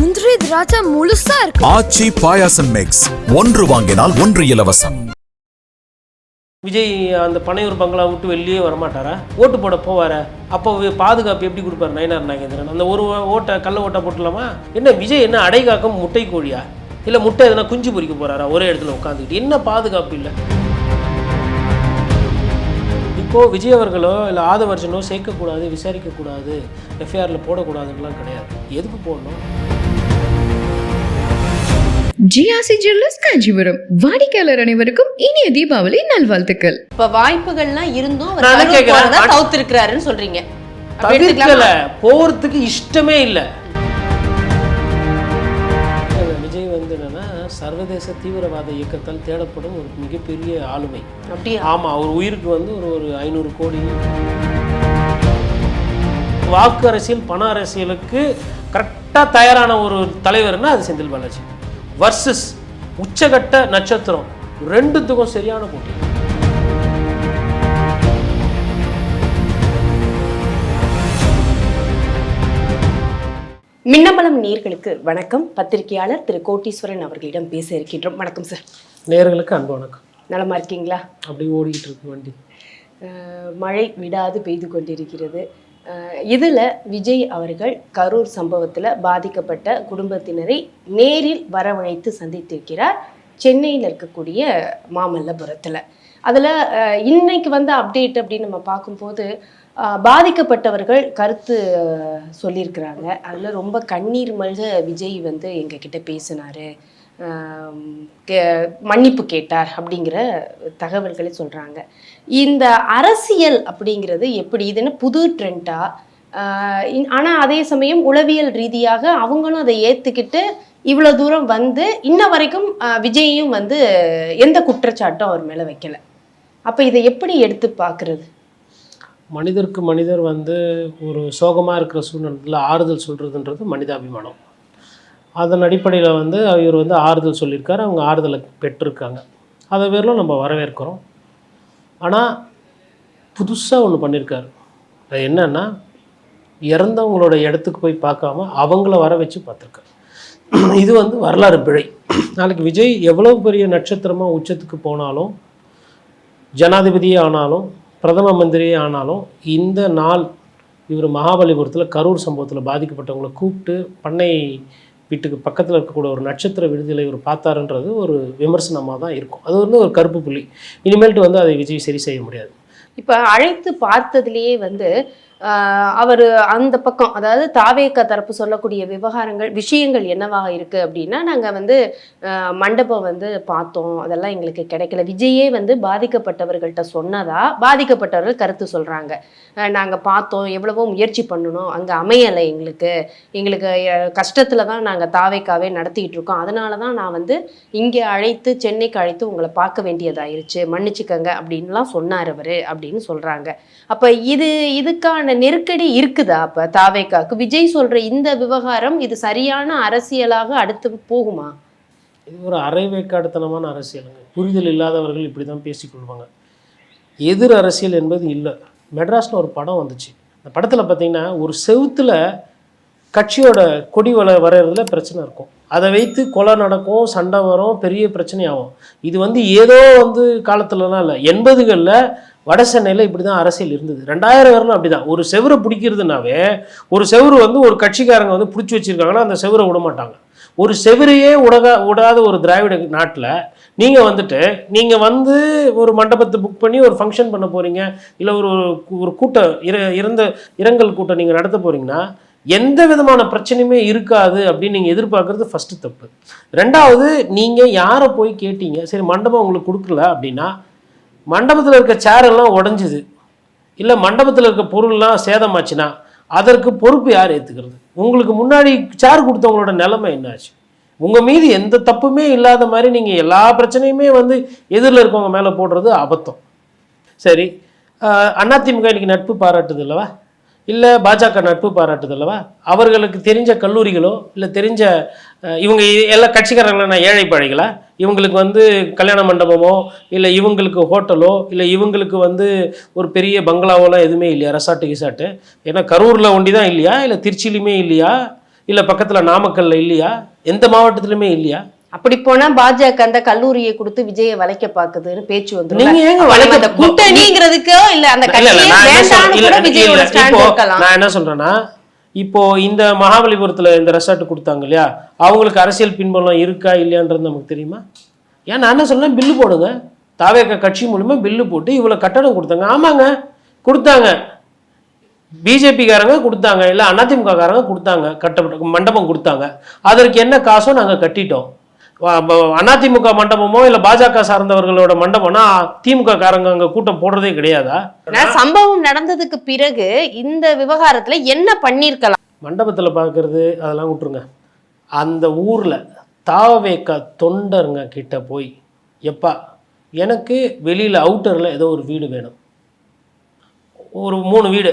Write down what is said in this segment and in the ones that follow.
முந்திரி திராட்சை முழுசா இருக்கு. ஆச்சி பாயாசம் மிக்ஸ் ஒன்று வாங்கினால் ஒன்று இலவசம். விஜய் அந்த பனையூர் பங்களா விட்டு வெளியே வரமாட்டாரா? ஓட்டு போட போவாரா? அப்போ பாதுகாப்பு எப்படி கொடுப்பாரு நயனார் நாகேந்திரன்? அந்த ஒரு ஓ- ஓட்டை கள்ள ஓட்டை போட்டுலாமா? என்ன விஜய் என்ன அடை காக்கும் முட்டை கோழியா இல்லை முட்டை எதனா குஞ்சு பொரிக்க போறாரா? ஒரே இடத்துல உட்காந்துக்கிட்டு என்ன பாதுகாப்பு இல்லை? இப்போ விஜய் அவர்களோ இல்லை ஆதவர்ஜனோ சேர்க்கக்கூடாது விசாரிக்கக்கூடாது எஃப்ஐஆரில் போடக்கூடாதுன்னுலாம் கிடையாது. எதுக்கு போடணும்? ஜிஆர்சி ஜுவல்லர்ஸ் காஞ்சிபுரம் வாடிக்கையாளர் அனைவருக்கும் இனிய தீபாவளி நல்வாழ்த்துக்கள். இப்ப வாய்ப்புகள்லாம் இருந்தும் அவர் நான் தவிர்த்திருக்கிறாருன்னு சொல்றீங்க. அப்படி தவிர்க்கல? போறதுக்கு இஷ்டமே இல்லை. விஜய் வந்து என்னன்னா சர்வதேச தீவிரவாத இயக்கத்தால் தேடப்படும் ஒரு மிகப்பெரிய ஆளுமை. அப்படியா? ஆமா அவர் உயிருக்கு வந்து ஒரு ஒரு ஐநூறு கோடி. வாக்கு அரசியல் பண அரசியலுக்கு கரெக்டாக தயாரான ஒரு தலைவர்னா அது செந்தில் பாலாஜி. வர்சஸ் உச்சகட்ட நட்சத்திரம். ரெண்டுத்துக்கும் சரியான போட்டி. மின்னமலம் நேர்களுக்கு வணக்கம். பத்திரிகையாளர் திரு கோட்டீஸ்வரன் அவர்களிடம் பேச இருக்கின்றோம். வணக்கம் சார். நேயர்களுக்கு அன்பு வணக்கம். நலமா இருக்கீங்களா? அப்படி ஓடிக்கிட்டு இருக்கு வண்டி. மழை விடாது பெய்து கொண்டிருக்கிறது. இதில் விஜய் அவர்கள் கரூர் சம்பவத்தில் பாதிக்கப்பட்ட குடும்பத்தினரை நேரில் வரவழைத்து சந்தித்திருக்கிறார். சென்னையில் இருக்கக்கூடிய மாமல்லபுரத்தில். அதில் இன்னைக்கு வந்த அப்டேட் அப்படின்னு நம்ம பார்க்கும்போது பாதிக்கப்பட்டவர்கள் கருத்து சொல்லியிருக்கிறாங்க. அதில் ரொம்ப கண்ணீர் மல்க விஜய் வந்து எங்ககிட்ட பேசினாரு. மன்னிப்பு கேட்டார் அப்படிங்கிற தகவல்களை சொல்கிறாங்க இந்த அரசியல் அப்படிங்கிறது எப்படி? இதுன்னு புது ட்ரெண்டாக ஆனால் அதே சமயம் உளவியல் ரீதியாக அவங்களும் அதை ஏற்றுக்கிட்டு இவ்வளோ தூரம் வந்து இன்ன வரைக்கும் விஜயையும் வந்து எந்த குற்றச்சாட்டும் அவர் மேலே வைக்கலை. அப்போ இதை எப்படி எடுத்து பார்க்குறது? மனிதருக்கு மனிதர் வந்து ஒரு சோகமாக இருக்கிற சூழ்நிலையில் ஆறுதல் சொல்கிறதுன்றது மனிதாபிமானம். அதன் அடிப்படையில் வந்து இவர் வந்து ஆறுதல் சொல்லியிருக்காரு அவங்க ஆறுதலை பெற்றிருக்காங்க. அதை பேரில் நம்ம வரவேற்கிறோம். ஆனால் புதுசாக ஒன்று பண்ணியிருக்காரு. அது என்னன்னா இறந்தவங்களோட இடத்துக்கு போய் பார்க்காம அவங்கள வர வச்சு பார்த்துருக்காரு. இது வந்து வரலாறு பிழை. நாளைக்கு விஜய் எவ்வளோ பெரிய நட்சத்திரமாக உச்சத்துக்கு போனாலும் ஜனாதிபதியே ஆனாலும் பிரதம மந்திரியே ஆனாலும் இந்த நாள் இவர் மகாபலிபுரத்தில் கரூர் சம்பவத்தில் பாதிக்கப்பட்டவங்களை கூப்பிட்டு பண்ணை வீட்டுக்கு பக்கத்தில் இருக்கக்கூடிய ஒரு நட்சத்திர விடுதலை இவர் பார்த்தாருன்றது ஒரு விமர்சனமாக தான் இருக்கும். அது வந்து ஒரு கருப்பு புள்ளி. இனிமேல்ட்டு வந்து அதை விஜய் சரி செய்ய முடியாது. இப்போ அழைத்து பார்த்ததுலேயே வந்து அவர் அந்த பக்கம் அதாவது தாவேக்க தரப்பு சொல்லக்கூடிய விவகாரங்கள் விஷயங்கள் என்னவாக இருக்கு அப்படின்னா நாங்கள் வந்து மண்டபம் வந்து பார்த்தோம். அதெல்லாம் எங்களுக்கு கிடைக்கல. விஜயே வந்து பாதிக்கப்பட்டவர்கள்ட்ட சொன்னதா? பாதிக்கப்பட்டவர்கள் கருத்து சொல்கிறாங்க நாங்கள் பார்த்தோம். எவ்வளவோ முயற்சி பண்ணணும். அங்கே அமையலை எங்களுக்கு. எங்களுக்கு கஷ்டத்தில் தான் நாங்கள் தாவேக்காவே நடத்திக்கிட்டு இருக்கோம். அதனால தான் நான் வந்து இங்கே அழைத்து சென்னைக்கு அழைத்து உங்களை பார்க்க வேண்டியதாயிருச்சு. மன்னிச்சுக்கங்க அப்படின்லாம் சொன்னார் அவர் அப்படின்னு சொல்கிறாங்க அப்போ இது இதுக்கான நெருக்கடி இருக்குதா அப்ப தாவேக்காக்கு? விஜய் சொல்ற இந்த விவகாரம் இது சரியான அரசியலாக அடுத்து போகுமா? இது ஒரு அரைவேக்காடுத்தனமான அரசியலுங்க. புரிதல் இல்லாதவர்கள் இப்படி தான் பேசிக்கொள்வாங்க எதிர் அரசியல் என்பது இல்லை. மெட்ராஸில் ஒரு படம் வந்துச்சு. அந்த படத்தில் பார்த்தீங்கன்னா ஒரு செவுத்துல கட்சியோட கொடி வள வரைகிறதுல பிரச்சனை இருக்கும். அதை வைத்து கொலை நடக்கும் சண்டை வரும் பெரிய பிரச்சனையாகும். இது வந்து ஏதோ வந்து காலத்துலலாம் இல்லை. எண்பதுகளில் வட சென்னையில் இப்படி தான் அரசியல் இருந்தது. ரெண்டாயிரம் வரலும் அப்படி தான் ஒரு செவரை பிடிக்கிறதுனாவே ஒரு செவுரு வந்து ஒரு கட்சிக்காரங்க வந்து பிடிச்சி வச்சிருக்காங்கன்னா அந்த செவரை விட மாட்டாங்க. ஒரு செவரையே உடகா விடாத ஒரு திராவிட நாட்டில் நீங்கள் வந்துட்டு நீங்கள் வந்து ஒரு மண்டபத்தை புக் பண்ணி ஒரு ஃபங்க்ஷன் பண்ண போகிறீங்க இல்லை ஒரு ஒரு கூட்டம் இர இறந்த இரங்கல் கூட்டம் நீங்கள் நடத்த போகிறீங்கன்னா எந்த விதமான பிரச்சனையுமே இருக்காது அப்படின்னு நீங்கள் எதிர்பார்க்குறது ஃபஸ்ட்டு தப்பு. ரெண்டாவது நீங்கள் யாரை போய் கேட்டீங்க சரி மண்டபம் உங்களுக்கு கொடுக்கல அப்படின்னா மண்டபத்தில் இருக்க சேர் எல்லாம் இல்லை மண்டபத்தில் இருக்க பொருள்லாம் சேதமாச்சுன்னா அதற்கு பொறுப்பு யார் ஏற்றுக்கிறது உங்களுக்கு முன்னாடி சேர் கொடுத்தவங்களோட நிலைமை என்னாச்சு? உங்கள் மீது எந்த தப்புமே இல்லாத மாதிரி நீங்கள் எல்லா பிரச்சனையுமே வந்து எதிரில் இருக்கவங்க மேலே போடுறது அபத்தம். சரி அதிமுக இன்னைக்கு நட்பு பாராட்டுது அல்லவா? இல்லை பாஜக நட்பு பாராட்டுது அல்லவா? அவர்களுக்கு தெரிஞ்ச கல்லூரிகளோ இல்லை தெரிஞ்ச இவங்க எல்லா கட்சிக்காரங்களும் நான் ஏழை பழைகளா இவங்களுக்கு வந்து கல்யாண மண்டபமோ இல்லை இவங்களுக்கு ஹோட்டலோ இல்லை இவங்களுக்கு வந்து ஒரு பெரிய பங்களாவோலாம் எதுவுமே இல்லையா ரெசார்ட்டு கிசாட்டு ஏன்னா கரூரில் ஒண்டி தான் இல்லையா இல்லை திருச்சியிலுமே இல்லையா இல்லை பக்கத்தில் நாமக்கல்ல இல்லையா எந்த மாவட்டத்திலுமே இல்லையா? அப்படி போனா பாஜக அந்த கல்லூரியை கொடுத்து விஜயை வளைக்க பாக்குதுன்னு பேச்சு வந்து நீங்க ஏங்க வளைக்க- அந்த கூட்டணிங்கிறதுக்கோ இல்ல அந்த கட்சியே வேண்டாம்னு கூட விஜயோட ஸ்டாண்ட் இருக்கலாம். நான் என்ன சொல்றேன்னா இப்போ இந்த மகாபலிபுரத்தில் இந்த ரெசார்ட் கொடுத்தாங்க இல்லையா? அவங்களுக்கு அரசியல் பின்பலம் இருக்கா இல்லையான்றது நமக்கு தெரியுமா? ஏன் நான் என்ன சொல்றேன்? பில்லு போடுங்க. தாவேக்க கட்சி மூலிமா பில்லு போட்டு இவ்வளோ கட்டடம் கொடுத்தாங்க. ஆமாங்க. கொடுத்தாங்க. பிஜேபிக்காரங்க கொடுத்தாங்க. இல்லை அதிமுக காரங்க கொடுத்தாங்க. கட்ட மண்டபம் கொடுத்தாங்க. அதற்கு என்ன காசோ நாங்கள் கட்டிட்டோம். அதிமுக மண்டபமோ இல்லை பாஜக சார்ந்தவர்களோட மண்டபம்னா திமுக காரங்க அங்கே கூட்டம் போடுறதே கிடையாதா? சம்பவம் நடந்ததுக்கு பிறகு இந்த விவகாரத்துல என்ன பண்ணிருக்கலாம்? மண்டபத்தில் பார்க்கறது அதெல்லாம் விட்டுருங்க. அந்த ஊரில் தாவேக்க தொண்டருங்க கிட்ட போய் எப்பா எனக்கு வெளியில் அவுட்டரில் ஏதோ ஒரு வீடு வேணும். ஒரு மூணு வீடு.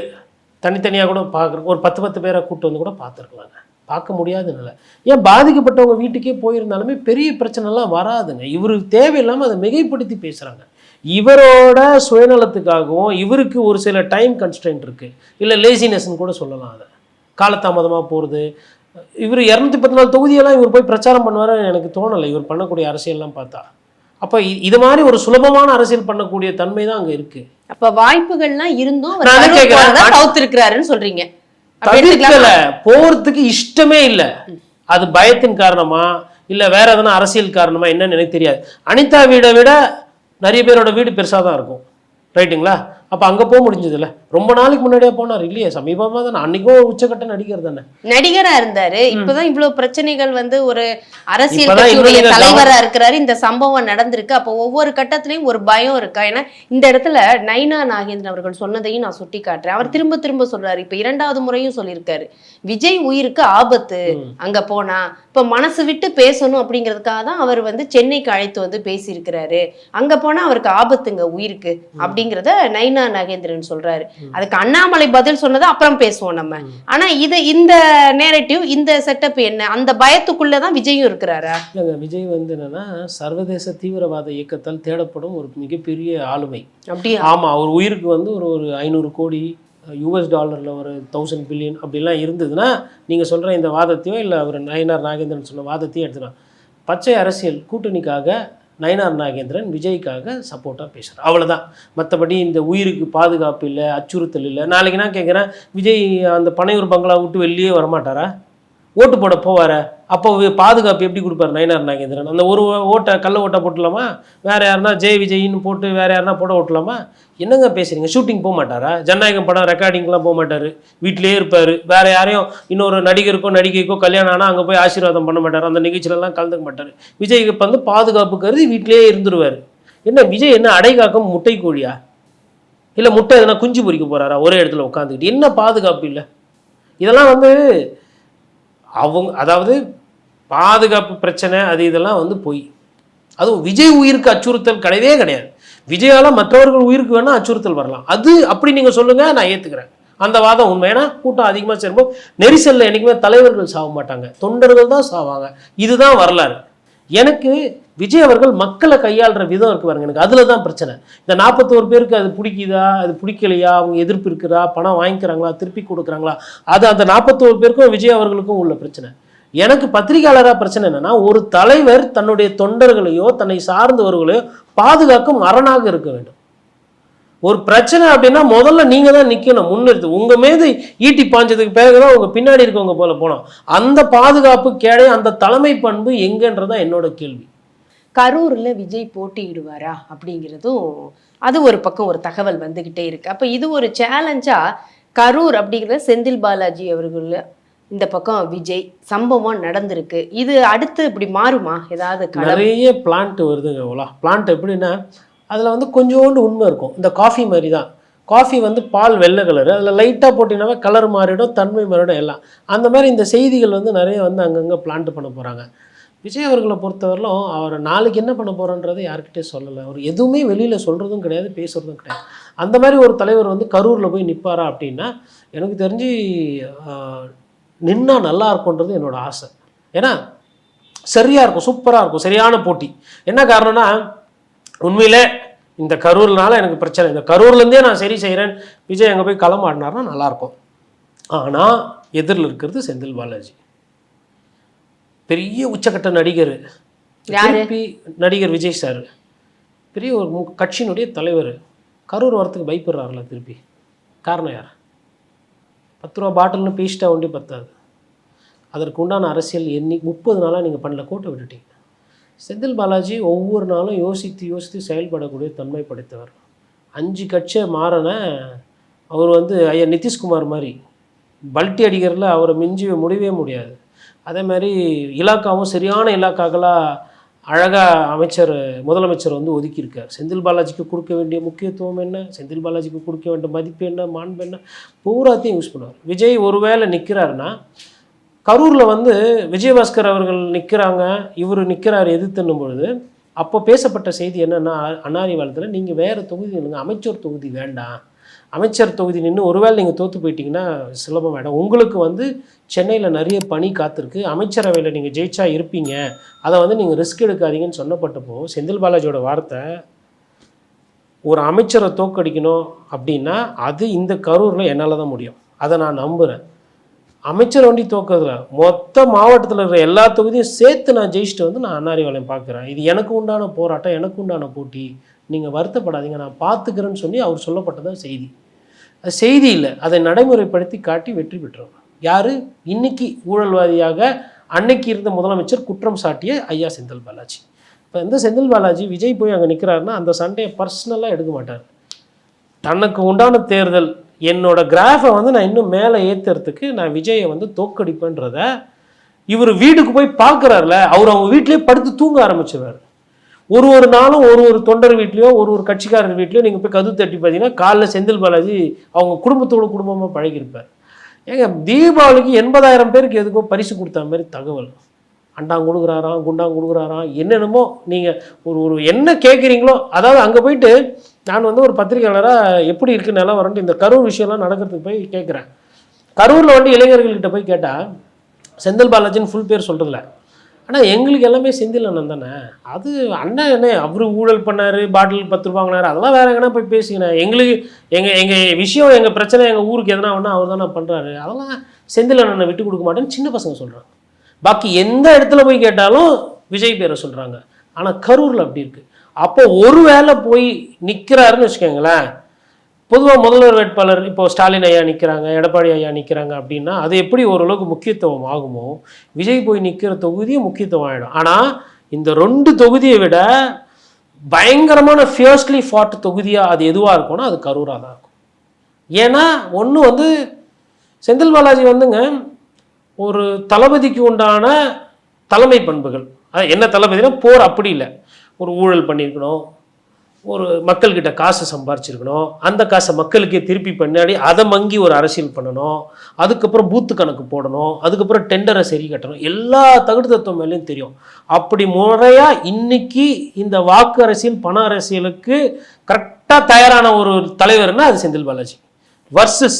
தனித்தனியாக கூட பார்க்குற ஒரு பத்து பத்து பேரை கூட்டு வந்து கூட பார்த்துருக்கலாங்க பார்க்க முடியாதுன்னு ஏன் பாதிக்கப்பட்டவங்க வீட்டுக்கே போயிருந்தாலுமே பெரிய பிரச்சனைலாம் வராதுங்க. இவருக்கு தேவையில்லாமல் அதை மிகைப்படுத்தி பேசுகிறாங்க இவரோட சுயநலத்துக்காகவும் இவருக்கு ஒரு சில டைம் கன்ஸ்டன்ட் இருக்குது இல்லை லேசினஸ்ன்னு கூட சொல்லலாம் அதை. காலதாமதமாக போகிறது இவர் இரநூத்தி பத்து நாலு தொகுதியெல்லாம் இவர் போய் பிரச்சாரம் பண்ணுவார் எனக்கு தோணலை. இவர் பண்ணக்கூடிய அரசியல்லாம் பார்த்தா. அப்போ இது மாதிரி ஒரு சுலபமான அரசியல் பண்ணக்கூடிய தன்மை தான் அங்கே இருக்குது அப்ப வாய்ப்புகள்லாம் இருந்தும் தவிர்த்திருக்கிறாருன்னு சொல்றீங்க. அப்ப தவிர்க்கல? போறதுக்கு இஷ்டமே இல்லை. அது பயத்தின் காரணமா? இல்ல வேற எதனா அரசியல் காரணமா? என்னன்னு எனக்கு தெரியாது. அனிதா வீடை விட நிறைய பேரோட வீடு பெருசா தான் இருக்கும் ரைட்டுங்களா அப்ப அங்க போக முடிஞ்சதுல ரொம்ப நாளைக்கு முன்னாடியே போனார். இல்லையே சமீபமா தானே. அன்னைக்கும் உச்சக்கட்ட நடிகர் தானே. நடிகரா இருந்தாரு. இப்பதான் இவ்வளவு பிரச்சனைகள் வந்து ஒரு அரசியல் கட்சியுடைய இன்னும் நீங்க தலைவரா. இருக்கிறாரு. இந்த சம்பவம் நடந்திருக்கு. அப்போ ஒவ்வொரு கட்டத்திலயும் ஒரு பயம் இருக்கா? ஏன்னா இந்த இடத்துல நைனா நாகேந்திரன் அவர்கள் சொன்னதையும் நான் சுட்டி காட்டுறேன். அவர் திரும்ப திரும்ப சொல்றாரு. இப்ப இரண்டாவது முறையும் சொல்லியிருக்காரு. விஜய் உயிருக்கு ஆபத்து. அங்க போனா இப்ப மனசு விட்டு பேசணும் அப்படிங்கிறதுக்காக தான் அவர் வந்து சென்னைக்கு அழைத்து வந்து பேசியிருக்கிறாரு. அங்க போனா அவருக்கு ஆபத்துங்க உயிருக்கு அப்படிங்கிறத நைனா நாகேந்திரன் சொல்றாரு. அதுக்கு அண்ணாமலை பதில் சொன்னதை அப்புறம் பேசுவோம் நம்ம. ஆனா இது இந்த நேரட்டிவ் இந்த செட்டப் என்ன? அந்த பயத்துக்குள்ளதான் விஜயும் இருக்கிறாரா? இல்லைங்க விஜய் வந்து என்னன்னா சர்வதேச தீவிரவாத இயக்கத்தால் தேடப்படும் ஒரு மிகப்பெரிய ஆளுமை. அப்படியா? ஆமா அவர் உயிருக்கு வந்து ஒரு ஒரு ஐநூறு கோடி யூஎஸ் டாலரில் ஒரு தௌசண்ட் பில்லியன் அப்படிலாம் இருந்ததுன்னா நீங்கள் சொல்கிற இந்த வாதத்தையோ இல்லை அவர் நயனார் நாகேந்திரன் சொன்ன வாதத்தையும் எடுத்துக்கலாம். பச்சை அரசியல் கூட்டணிக்காக நயனார் நாகேந்திரன் விஜய்க்காக சப்போர்ட்டாக பேசுகிறார் அவ்வளோதான் மற்றபடி இந்த உயிருக்கு பாதுகாப்பு இல்லை அச்சுறுத்தல் இல்லை. நாளைக்கு நான் கேட்குறேன் விஜய் அந்த பனையூர் பங்களா விட்டு வெளியே வரமாட்டாரா? ஓட்டு போட போவார? அப்போ பாதுகாப்பு எப்படி கொடுப்பாரு நயனார் நாகேந்திரன்? அந்த ஒரு ஓட்டை கள்ள ஓட்டை போட்டலாமா? வேறு யாருன்னா ஜெய் விஜய்னு போட்டு வேறு யாருனா போட ஓட்டலாமா? என்னங்க பேசுறீங்க? ஷூட்டிங் போக மாட்டாரா? ஜனநாயகம் படம் ரெக்கார்டிங்லாம் போக மாட்டார். வீட்டிலேயே இருப்பார். வேறு யாரையும் இன்னொரு நடிகருக்கோ நடிகைக்கோ கல்யாணம் ஆனால் அங்கே போய் ஆசீர்வாதம் பண்ண மாட்டார். அந்த நிகழ்ச்சியிலலாம் கலந்துக்க மாட்டார். விஜய்க்கு வந்து பாதுகாப்பு கருதி வீட்டிலேயே இருந்துருவார். என்ன விஜய் என்ன அடை காக்கும் முட்டை கோழியா இல்லை முட்டை எதனா குஞ்சு பொறிக்க போகிறாரா ஒரே இடத்துல உட்காந்துக்கிட்டு என்ன பாதுகாப்பு இல்லை? இதெல்லாம் வந்து அவங்க அதாவது பாதுகாப்பு பிரச்சனை அது இதெல்லாம் வந்து பொய். அதுவும் விஜய் உயிருக்கு அச்சுறுத்தல் கிடையவே கிடையாது. விஜயால மற்றவர்கள் உயிருக்கு வேணால் அச்சுறுத்தல் வரலாம். அது அப்படி நீங்கள் சொல்லுங்கள் நான் ஏற்றுக்கிறேன் அந்த வாதம் உண்மை. ஏன்னா கூட்டம் அதிகமாக சேரும்போது நெரிசலில் என்றைக்குமே தலைவர்கள் சாக மாட்டாங்க. தொண்டர்கள் தான் சாவாங்க. இதுதான் வரலாறு. எனக்கு விஜய் அவர்கள் மக்களை கையாளுற விதம் இருக்கு பாருங்க எனக்கு. அதில் தான் பிரச்சனை. இந்த நாற்பத்தோரு பேருக்கு அது பிடிக்குதா? அது பிடிக்கலையா? அவங்க எதிர்ப்பு இருக்கிறா பணம் வாங்கிக்கிறாங்களா? திருப்பி கொடுக்குறாங்களா? அது அந்த நாற்பத்தோரு பேருக்கும் விஜய் அவர்களுக்கும் உள்ள பிரச்சனை. எனக்கு பத்திரிகையாளராக பிரச்சனை என்னன்னா ஒரு தலைவர் தன்னுடைய தொண்டர்களையோ தன்னை சார்ந்தவர்களையோ பாதுகாக்கும் அரணாக இருக்க வேண்டும். ஒரு பிரச்சனை அப்படின்னா முதல்ல நீங்கள் தான் நிற்கணும் முன்னிறுத்து. உங்கள் மீது ஈட்டி பாஞ்சதுக்கு பிறகுதான் உங்கள் பின்னாடி இருக்கவங்க போல போனோம் அந்த பாதுகாப்பு கேடை அந்த தலைமை பண்பு எங்கன்றதான் என்னோட கேள்வி. கரூர்ல விஜய் போட்டியிடுவாரா அப்படிங்கிறதும் அது ஒரு பக்கம் ஒரு தகவல் வந்துகிட்டே இருக்கு. அப்ப இது ஒரு சேலஞ்சா கரூர் அப்படிங்கிற செந்தில் பாலாஜி அவர்கள் இந்த பக்கம் விஜய் சம்பவம் நடந்திருக்கு. இது அடுத்து இப்படி மாறுமா? ஏதாவது நிறைய பிளான்ட் வருதுங்க ஓலா. பிளான்ட் எப்படின்னா அதில் வந்து கொஞ்சோண்டு உண்மை இருக்கும். இந்த காஃபி மாதிரி தான் காஃபி வந்து பால் வெள்ளை கலரு அதில் லைட்டாக போட்டிங்கனாவே கலர் மாறிடும் தன்மை மாறிடும் எல்லாம். அந்த மாதிரி இந்த செய்திகள் வந்து நிறைய வந்து அங்கங்கே பிளான்ட் பண்ண போகிறாங்க விஜய் அவர்களை பொறுத்தவரையிலும் அவர் நாளைக்கு என்ன பண்ண போகிறோன்றதை யார்கிட்டயும் சொல்லலை. அவர் எதுவுமே வெளியில் சொல்கிறதும் கிடையாது பேசுகிறதும் கிடையாது. அந்த மாதிரி ஒரு தலைவர் வந்து கரூரில் போய் நிற்பாரா அப்படின்னா எனக்கு தெரிஞ்சு நின்னா நல்லா இருக்கும்ன்றது என்னோட ஆசை. ஏன்னா சரியாக இருக்கும் சூப்பராக இருக்கும் சரியான போட்டி. என்ன காரணம்னா உண்மையிலே இந்த கரூர்னால எனக்கு பிரச்சனை. இந்த கரூர்லேருந்தே நான் சரி செய்கிறேன் விஜய் அங்கே போய் களமாடினார்னா நல்லாயிருக்கும் ஆனால் எதிரில் இருக்கிறது செந்தில் பாலாஜி. பெரிய உச்சக்கட்ட நடிகர். யாரு? திருப்பி நடிகர் விஜய் சார். பெரிய ஒரு மு- கட்சியினுடைய தலைவர். கரூர் வரத்துக்கு பயப்படுறாருல திருப்பி. காரணம் யார்? பத்து ரூபா பாட்டில்னு பேசிட்டா ஒண்டி பத்தாது. அதற்கு உண்டான அரசியல் எண்ணி முப்பது நாளாக நீங்கள் பண்ணல கோட்டை விட்டுட்டீங்க. செந்தில் பாலாஜி ஒவ்வொரு நாளும் யோசித்து யோசித்து செயல்படக்கூடிய தன்மை படைத்தவர். அஞ்சு கட்சியை மாறின அவர் வந்து ஐயா நிதிஷ்குமார் மாதிரி. பல்ட்டி அடிக்கிறதுல அவரை மிஞ்சி முடியவே முடியாது. அதே மாதிரி இலாக்காவும் சரியான இலாக்காக்களாக அழகாக அமைச்சர் முதலமைச்சர் வந்து ஒதுக்கியிருக்கார். செந்தில் பாலாஜிக்கு கொடுக்க வேண்டிய முக்கியத்துவம் என்ன? செந்தில் பாலாஜிக்கு கொடுக்க வேண்டிய மதிப்பு என்ன? மாண்பு என்ன? பூராத்தையும் யூஸ் பண்ணுவார். விஜய் ஒருவேளை நிற்கிறாருன்னா கரூரில் வந்து விஜயபாஸ்கர் அவர்கள் நிற்கிறாங்க இவர் நிற்கிறார் எதிர்த்துன்னும் பொழுது அப்போ பேசப்பட்ட செய்தி என்னென்னா அன்னாரி வாழ்த்தில் நீங்கள் வேறு தொகுதி நில்லுங்க அமைச்சர் தொகுதி வேண்டாம். அமைச்சர் தொகுதி நின்று ஒருவேளை நீங்கள் தோற்று போயிட்டீங்கன்னா சுலபம் மேடம் உங்களுக்கு வந்து சென்னையில் நிறைய பணி காத்திருக்கு. அமைச்சரவையில் நீங்கள் ஜெயிச்சா இருப்பீங்க. அதை வந்து நீங்கள் ரிஸ்க் எடுக்காதீங்கன்னு சொன்னப்பட்டப்போ செந்தில் பாலாஜியோட வார்த்தை ஒரு அமைச்சரை தோக்கடிக்கணும் அப்படின்னா அது இந்த கரூரில் என்னால் தான் முடியும். அதை நான் நம்புகிறேன் அமைச்சர் வண்டி தோக்கிறதுல மொத்த மாவட்டத்தில் இருக்கிற எல்லா தொகுதியும் சேர்த்து நான் ஜெயிச்சுட்டு வந்து நான் அன்னாரி பார்க்குறேன். இது எனக்கு உண்டான போராட்டம் எனக்கு உண்டான போட்டி. நீங்கள் வருத்தப்படாதீங்க. நான் பார்த்துக்கிறேன்னு சொல்லி அவர் சொல்லப்பட்டதான் செய்தி. அது செய்தி இல்லை. அதை நடைமுறைப்படுத்தி காட்டி வெற்றி பெற்றவர் யார்? இன்னைக்கு ஊழல்வாதியாக அன்னைக்கு இருந்த முதலமைச்சர் குற்றம் சாட்டிய ஐயா செந்தில் பாலாஜி. இப்போ இந்த செந்தில் பாலாஜி விஜய் போய் அங்கே நிற்கிறாருன்னா அந்த சண்டையை பர்சனலாக எடுக்க மாட்டார். தனக்கு உண்டான தேர்தல் என்னோட கிராஃபை வந்து நான் இன்னும் மேலே ஏற்றுறதுக்கு நான் விஜயை வந்து தோக்கடிப்பேன்றத இவர் வீட்டுக்கு போய் பார்க்குறாருல அவர் அவங்க வீட்டிலே படுத்து தூங்க ஆரம்பிச்சிருவார். ஒரு ஒரு நாளும் ஒரு ஒரு தொண்டர் வீட்லேயோ ஒரு ஒரு கட்சிக்காரர் வீட்லேயோ நீங்கள் போய் கது தட்டி பார்த்தீங்கன்னா காலைல செந்தில் பாலாஜி அவங்க குடும்பத்தோட குடும்பமாக பழகியிருப்பார். ஏங்க தீபாவளிக்கு எண்பதாயிரம் பேருக்கு எதுக்கோ பரிசு கொடுத்த மாதிரி தகவல். அண்டாங் கொடுக்குறாராம் குண்டாங் கொடுக்குறாராம் என்னென்னமோ நீங்கள் ஒரு ஒரு என்ன கேட்குறீங்களோ அதாவது அங்கே போயிட்டு நான் வந்து ஒரு பத்திரிகையாளராக எப்படி இருக்கு நிலவரன்ட்டு இந்த கரூர் விஷயம்லாம் நடக்கிறதுக்கு போய் கேட்குறேன் கரூரில் வந்து இளைஞர்கள்கிட்ட போய் கேட்டால் செந்தில் பாலாஜின்னு ஃபுல் பேர் சொல்கிறதில்ல ஆனால் எங்களுக்கு எல்லாமே செந்தில் அண்ணன் தானே? அது அண்ணன் என்ன அவர் ஊழல் பண்ணார் பாட்டில் பத்து ரூபா வாங்கினாரு அதெல்லாம் வேற எங்கன்னா போய் பேசிக்கினேன் எங்களுக்கு எங்கள் எங்கள் விஷயம் எங்கள் பிரச்சனை எங்கள் ஊருக்கு எதனா ஒன்றா அவர் தானே பண்ணுறாரு அதெல்லாம் செந்தில் அண்ணனை விட்டு கொடுக்க மாட்டேன்னு சின்ன பசங்க சொல்கிறாங்க பாக்கி எந்த இடத்துல போய் கேட்டாலும் விஜய் பேரை சொல்கிறாங்க ஆனால் கரூரில் அப்படி இருக்குது அப்போ ஒரு வேளை போய் நிற்கிறாருன்னு வச்சுக்கோங்களேன் பொதுவாக முதல்வர் வேட்பாளர் இப்போ ஸ்டாலின் ஐயா நிற்கிறாங்க எடப்பாடி ஐயா நிற்கிறாங்க அப்படின்னா அது எப்படி ஓரளவுக்கு முக்கியத்துவம் ஆகுமோ? விஜய் போய் நிற்கிற தொகுதியும் முக்கியத்துவம் ஆகிடும் ஆனால் இந்த ரெண்டு தொகுதியை விட பயங்கரமான ஃபியர்ஸ்லி ஃபாட் தொகுதியாக அது எதுவாக இருக்கும்னா அது கரூராக தான் இருக்கும். ஏன்னா ஒன்று வந்து செந்தில் பாலாஜி வந்துங்க ஒரு தளபதிக்கு உண்டான தலைமை பண்புகள். அது என்ன தளபதினா போர் அப்படி இல்லை. ஒரு ஊழல் பண்ணியிருக்கணும் ஒரு மக்கள்கிட்ட காசு சம்பாரிச்சிருக்கணும். அந்த காசை மக்களுக்கே திருப்பி பின்னாடி அதை மங்கி ஒரு அரசியல் பண்ணணும். அதுக்கப்புறம் பூத்து கணக்கு போடணும். அதுக்கப்புறம் டெண்டரை சரி கட்டணும். எல்லா தகுடு தத்துவம் மேலேயும் தெரியும். அப்படி முறையாக இன்னைக்கு இந்த வாக்கு அரசியல் பண அரசியலுக்கு கரெக்டாக தயாரான ஒரு தலைவர்னா அது செந்தில் பாலாஜி. வர்சஸ்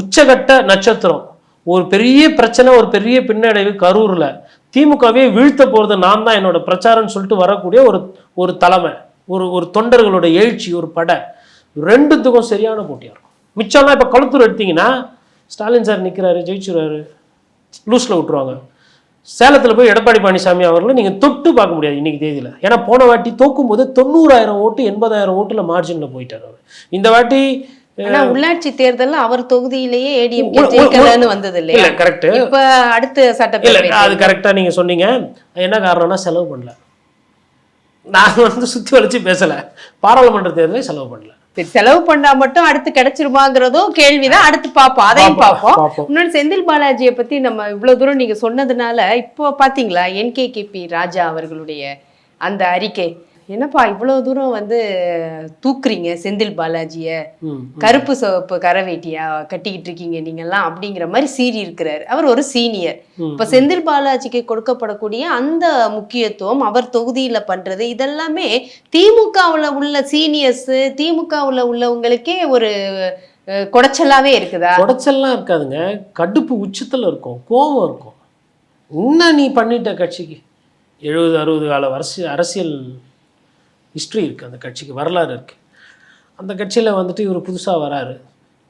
உச்சகட்ட நட்சத்திரம். ஒரு பெரிய பிரச்சனை ஒரு பெரிய பின்னடைவு கரூரில். திமுகவே வீழ்த்த போகிறது நான் தான் என்னோட பிரச்சாரம்னு சொல்லிட்டு வரக்கூடிய ஒரு ஒரு தலைமை. ஒரு ஒரு தொண்டர்களோட எழுச்சி ஒரு படை ரெண்டுத்துக்கும் சரியான போட்டியாக இருக்கும். மிச்சம்லாம் இப்போ கொளத்தூர் எடுத்தீங்கன்னா ஸ்டாலின் சார் நிற்கிறாரு ஜெயிச்சுறாரு லூஸில் விட்டுருவாங்க. சேலத்தில் போய் எடப்பாடி பழனிசாமி அவர்களை நீங்கள் தொட்டு பார்க்க முடியாது இன்னைக்கு தேதியில். ஏன்னா போன வாட்டி தோக்கும் போது தொண்ணூறாயிரம் ஓட்டு எண்பதாயிரம் ஓட்டில் மார்ஜினில் போயிட்டார் அவர். இந்த வாட்டி உள்ளாட்சி தேர்தல்ல அவர் தொகுதியிலேயே ஏடிஎம் ஜெயிக்கலன்னு வந்தது இல்ல இல்லையா கரெக்ட் இப்ப அடுத்த சட்டப்பேரவை அது கரெக்டா நீங்க சொன்னீங்க. என்ன காரணம்னா செலவு பண்ணல. நான் வந்து சுத்தி வளைச்சு பேசல. பாராளுமன்ற தேர்தலே செலவு பண்ணல. செலவு பண்ணா மட்டும் அடுத்து கிடைச்சிருமாங்கிறதும் கேள்விதான். அடுத்து பார்ப்போம். அதையும் பார்ப்போம். இன்னொன்று செந்தில் பாலாஜியை பத்தி நம்ம இவ்வளவு தூரம் நீங்க சொன்னதுனால இப்போ பாத்தீங்களா என்கேகேபி ராஜா அவர்களுடைய அந்த அறிக்கை. என்னப்பா இவ்வளவு தூரம் வந்து தூக்குறீங்க செந்தில் பாலாஜிய? கருப்பு சிவப்பு கரவேட்டியா கட்டிக்கிட்டு இருக்கீங்க நீங்கெல்லாம் அப்படிங்கிற மாதிரி சீறி இருக்கிறாரு. அவர் ஒரு சீனியர். இப்ப செந்தில் பாலாஜிக்கு கொடுக்கப்படக்கூடிய அந்த முக்கியத்துவம் அவர் தொகுதியில பண்றது இதெல்லாமே திமுகவுல உள்ள சீனியர்ஸ் திமுகவுல உள்ளவங்களுக்கே ஒரு குடைச்சலாவே இருக்குதா? உடைச்சல்லாம் இருக்காதுங்க. கடுப்பு உச்சத்துல இருக்கும். கோபம் இருக்கும். என்ன நீ பண்ணிட்ட கட்சிக்கு? எழுபது அறுபது கால அரசியல் அரசியல் ஹிஸ்ட்ரி இருக்குது அந்த கட்சிக்கு வரலாறு இருக்குது அந்த கட்சியில் வந்துட்டு இவர் புதுசாக வராரு.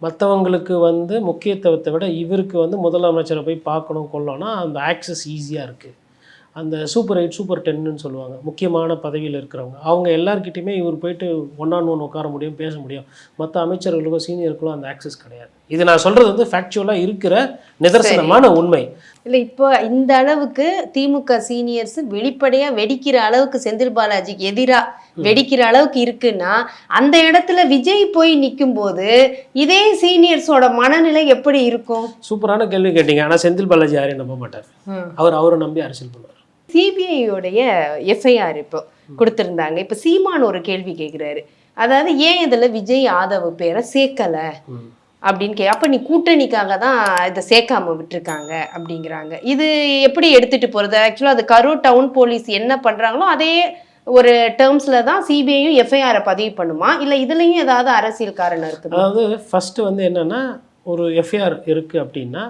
மற்றவங்களுக்கு வந்து முக்கியத்துவத்தை விட இவருக்கு வந்து முதலமைச்சரை போய் பார்க்கணும் கொள்ளோன்னா அந்த ஆக்சஸ் ஈஸியாக இருக்குது அந்த சூப்பர் எயிட் சூப்பர் டென்னு சொல்லுவாங்க. முக்கியமான பதவியில் இருக்கிறவங்க. அவங்க எல்லார்கிட்டையுமே இவர் போயிட்டு ஒன் ஆன் ஒன் உட்கார முடியும் பேச முடியும். மற்ற அமைச்சர்களுக்கோ சீனியருக்கோ அந்த ஆக்சஸ் கிடையாது. இது நான் சொல்கிறது வந்து ஃபேக்சுவலாக இருக்கிற நிதர்சனமான உண்மை. இல்லை இப்போ இந்த அளவுக்கு திமுக சீனியர்ஸ் வெளிப்படையா வெடிக்கிற அளவுக்கு செந்தில் பாலாஜிக்கு எதிரா வெடிக்கிற அளவுக்கு இருக்குன்னா அந்த இடத்துல விஜய் போய் நிற்கும் போது இதே சீனியர்ஸோட மனநிலை எப்படி இருக்கும்? சூப்பரான கேள்வி கேட்டீங்க. ஆனால் செந்தில் பாலாஜி யாரையும் நம்ப மாட்டார். அவர் அவரை நம்பி அரசியல் பண்ணுவார். சிபிஐயோடைய எஃப்ஐஆர் இப்போ கொடுத்துருந்தாங்க. இப்போ சீமான் ஒரு கேள்வி கேட்குறாரு அதாவது ஏன் இதில் விஜய் ஆதவ் பேரை சேர்க்கல. அப்படின்னு கே அப்போ நீ கூட்டணிக்காக தான் இதை சேர்க்காம விட்டுருக்காங்க அப்படிங்கிறாங்க. இது எப்படி எடுத்துட்டு போகிறது ஆக்சுவலாக அது கரூர் டவுன் போலீஸ் என்ன பண்ணுறாங்களோ அதே ஒரு டேர்ம்ஸில் தான் சிபிஐயும் எஃப்ஐஆரை பதிவு பண்ணுமா? இல்லை இதுலேயும் ஏதாவது அரசியல் காரணம் இருக்குது அதாவது ஃபஸ்ட்டு வந்து என்னென்னா ஒரு எஃப்ஐஆர் இருக்குது அப்படின்னா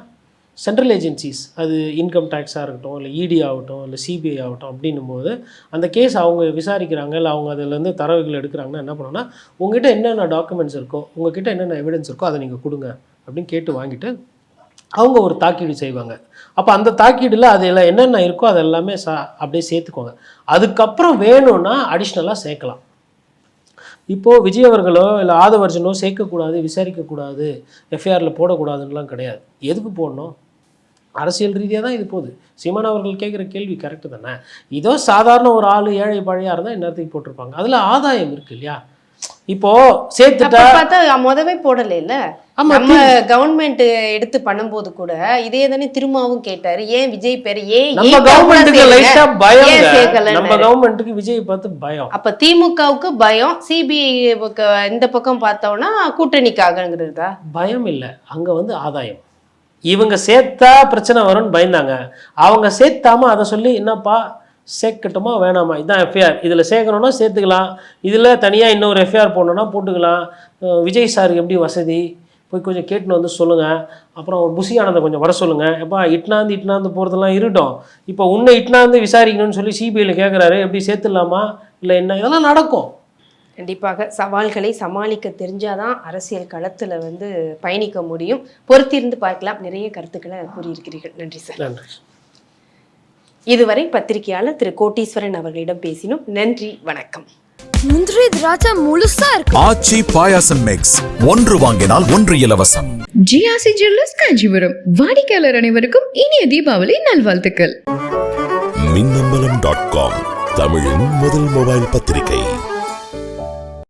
சென்ட்ரல் ஏஜென்சிஸ் அது இன்கம் டேக்ஸாக இருக்கட்டும் இல்லை இடி ஆகட்டும் இல்லை சிபிஐ ஆகட்டும் அப்படின்னும் போது அந்த கேஸ் அவங்க விசாரிக்கிறாங்க இல்லை அவங்க அதுலேருந்து தரவுகள் எடுக்கிறாங்கன்னா என்ன பண்ணணும்னா உங்ககிட்ட என்னென்ன டாக்குமெண்ட்ஸ் இருக்கோ உங்ககிட்ட என்னென்ன எவிடன்ஸ் இருக்கோ அதை நீங்கள் கொடுங்க அப்படின்னு கேட்டு வாங்கிட்டு அவங்க ஒரு தாக்கீடு செய்வாங்க. அப்போ அந்த தாக்கீடில் அது எல்லாம் என்னென்ன இருக்கோ அது எல்லாமே சா அப்படியே சேர்த்துக்கோங்க அதுக்கப்புறம் வேணும்னா அடிஷ்னலாக சேர்க்கலாம். இப்போது விஜய் அவர்களோ இல்லை ஆதவர்ஜனோ சேர்க்கக்கூடாது விசாரிக்கக்கூடாது எஃப்ஐஆரில் போடக்கூடாதுன்னெலாம் கிடையாது. எதுக்கு போடணும்? அரசியல் ரீதியாக தான் இது போகுது. சீமான் அவர்கள் கேட்குற கேள்வி கரெக்டு தானே? இதோ சாதாரண ஒரு ஆள் ஏழை பழையாக இருந்தால் இந்நேரத்துக்கு போட்டிருப்பாங்க. அதில் ஆதாயம் இருக்கு இல்லையா? இப்போது சேர்த்துட்டா பார்த்தா முதவே போடல இல்ல நம்ம கவர்மெண்ட் எடுத்து பண்ணும்போது கூட இதே தானே திரும்பவும் கேட்டாரு. ஏன் விஜய் பேர் ஏன் நம்ம கவர்மெண்ட்டுக்கு ஏன் பயம்? நம்ம கவர்மெண்ட்டுக்கு விஜய் பார்த்து பயம். அப்ப திமுகவுக்கு பயம். சிபிஐ இந்த பக்கம் பார்த்தோம்னா கூட்டணிக்காகங்கிறதா? பயம் இல்லை. அங்கே வந்து ஆதாயம். இவங்க சேர்த்தா பிரச்சனை வரும்னு பயந்தாங்க. அவங்க சேர்த்தாம அதை சொல்லி என்னப்பா சேர்க்கட்டுமா? வேணாமா? இதுதான் எஃப்ஐஆர் இதில் சேர்க்கணும்னா சேர்த்துக்கலாம். இதில் தனியாக இன்னொரு எஃப்ஐஆர் போடணும்னா போட்டுக்கலாம். விஜய் சாருக்கு எப்படி வசதி? போய் கொஞ்சம் கேட்டுன்னு வந்து சொல்லுங்கள் அப்புறம் புசி கொஞ்சம் வர சொல்லுங்கள் எப்பா இட்னாந்து இட்னாந்து போகிறதெல்லாம் இருக்கட்டும். இப்போ உன்னை இட்னாந்து விசாரிக்கணும்னு சொல்லி சிபிஐயில் கேட்குறாரு எப்படி சேர்த்துடலாமா? இல்லை என்ன? இதெல்லாம் நடக்கும். கண்டிப்பாக சவால்களை சமாளிக்க தெரிஞ்சாதான் அரசியல் களத்துல வந்து பயணிக்க முடியும். பொறுத்திருந்து பார்க்கலாம். நிறைய கருத்துக்களை கூறியிருக்கிறீர்கள். நன்றி சார். நன்றி. இதுவரை பத்திரிகையாளர் திரு கோட்டீஸ்வரன் அவர்களிடம் பேசினோம். நன்றி வணக்கம். முந்திரி திராட்சை முழுசா இருக்கு. ஆச்சி பாயாசம் மிக்ஸ் ஒன்று வாங்கினால் ஒன்று இலவசம். GRC jewellers Kanchipuram. வாடிக்கையாளர் அனைவருக்கும் இனிய தீபாவளி நல்வாழ்த்துக்கள். மின்னம்பலம் டாட் காம் தமிழின் முதல் மொபைல் பத்திரிகை.